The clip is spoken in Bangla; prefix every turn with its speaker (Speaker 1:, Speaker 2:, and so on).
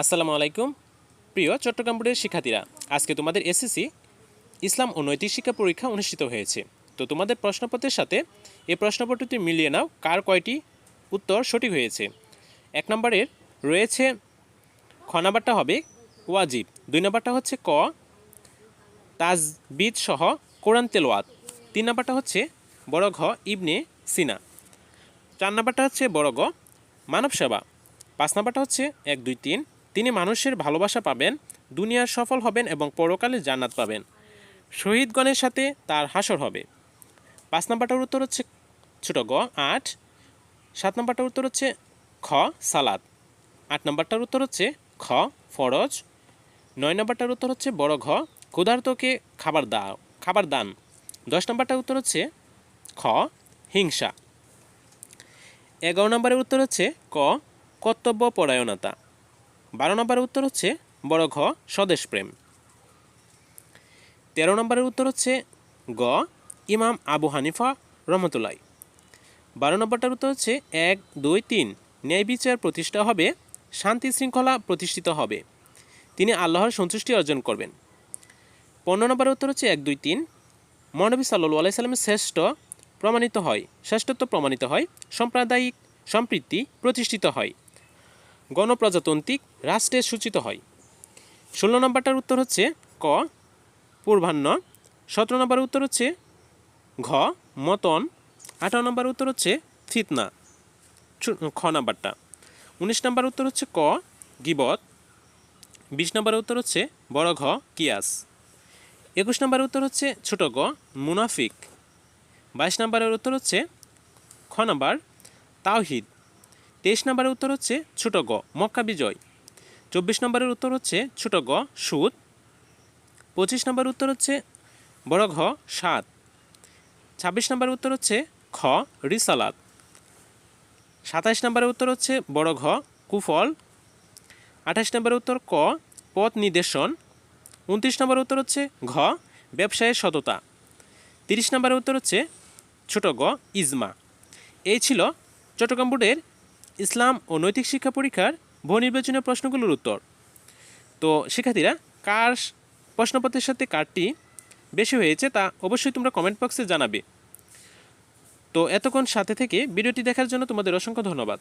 Speaker 1: আসসালামু আলাইকুম। প্রিয় চট্টগ্রাম বোর্ডের শিক্ষার্থীরা, আজকে তোমাদের এসএসসি, ইসলাম ও নৈতিক শিক্ষা পরীক্ষা অনুষ্ঠিত হয়েছে। তো তোমাদের প্রশ্নপত্রের সাথে এই প্রশ্নপত্রটি মিলিয়ে নাও, কার কয়টি উত্তর সঠিক হয়েছে। এক নম্বরের রয়েছে, খ নাম্বারটা হবে ওয়াজিব, দুই নাম্বারটা হচ্ছে ক, তাজবিদ সহ কোরআন তেলোয়াত তিন নাম্বারটা হচ্ছে বড় ঘ ইবনে সিনা, চার নাম্বারটা হচ্ছে বড় গ মানব সেবা পাঁচ নাম্বারটা হচ্ছে এক দুই তিন তিনি মানুষের ভালোবাসা পাবেন, দুনিয়ার সফল হবেন এবং পরকালে জান্নাত পাবেন। শহীদগণের সাথে তার হাসর হবে। পাঁচ নাম্বারটার উত্তর হচ্ছে ছোট গ, আট। সাত নাম্বারটার উত্তর হচ্ছে খ সালাদ আট নাম্বারটার উত্তর হচ্ছে খ, ফরজ। নয় নাম্বারটার উত্তর হচ্ছে বড় ঘ, ক্ষুধার্তকে খাবার দাও খাবার দান। দশ নাম্বারটার উত্তর হচ্ছে খ, হিংসা। এগারো নম্বরের উত্তর হচ্ছে ক, কর্তব্য পরায়ণতা। বারো নম্বরের উত্তর হচ্ছে বড় ঘ স্বদেশপ্রেম তেরো নম্বরের উত্তর হচ্ছে গ, ইমাম আবু হানিফা রহমতুল্লাহ। বারো নম্বরটার উত্তর হচ্ছে এক, দুই, তিন। ন্যায় বিচার প্রতিষ্ঠা হবে, শান্তি শৃঙ্খলা প্রতিষ্ঠিত হবে। তিনি আল্লাহর সন্তুষ্টি অর্জন করবেন। পনেরো নম্বরের উত্তর হচ্ছে এক, দুই, তিন। মহানবী সাল্লু আলাইসাল্লামের শ্রেষ্ঠ প্রমাণিত হয়, শ্রেষ্ঠত্ব প্রমাণিত হয়, সাম্প্রদায়িক সম্প্রীতি প্রতিষ্ঠিত হয়। গণপ্রজাতান্ত্রিক রাষ্ট্রে সূচিত হয়। ষোলো নম্বরটার উত্তর হচ্ছে ক, পূর্বাহ্ন। সতেরো নম্বরের উত্তর হচ্ছে ঘ, মতন। আঠারো নম্বরের উত্তর হচ্ছে ফিতনা। খ নাম্বারটা। উনিশ নম্বর উত্তর হচ্ছে ক, গিবত। বিশ নম্বরের উত্তর হচ্ছে বড় ঘ, কিয়াস। একুশ নম্বরের উত্তর হচ্ছে ছোট গ, মুনাফিক। বাইশ নম্বরের উত্তর হচ্ছে খ নাম্বার, তাওহিদ। তেইশ নম্বরের উত্তর হচ্ছে ছোট গ, মক্কা বিজয়। চব্বিশ নম্বরের উত্তর হচ্ছে ছোট গ, সুদ। পঁচিশ নম্বরের উত্তর হচ্ছে বড় ঘ সাত ছাব্বিশ নম্বরের উত্তর হচ্ছে খ, রিসালাত। সাতাইশ নম্বরের উত্তর হচ্ছে বড় ঘ, কুফল। আঠাশ নম্বরের উত্তর ক, পথ নির্দেশন উনত্রিশ নম্বরের উত্তর হচ্ছে ঘ, ব্যবসায়ের সততা। তিরিশ নম্বরের উত্তর হচ্ছে ছোট গ, ইজমা। এই ছিল চট্টগ্রাম বোর্ডের ইসলাম ও নৈতিক শিক্ষা পরীক্ষার বহু নির্বাচনের প্রশ্নগুলোর উত্তর। তো, শিক্ষার্থীরা, কার প্রশ্নপত্রের সাথে কারটি বেশি হয়েছে তা অবশ্যই তোমরা কমেন্ট বক্সে জানাবে। তো, এতক্ষণ সাথে থেকে ভিডিওটি দেখার জন্য তোমাদের অসংখ্য ধন্যবাদ।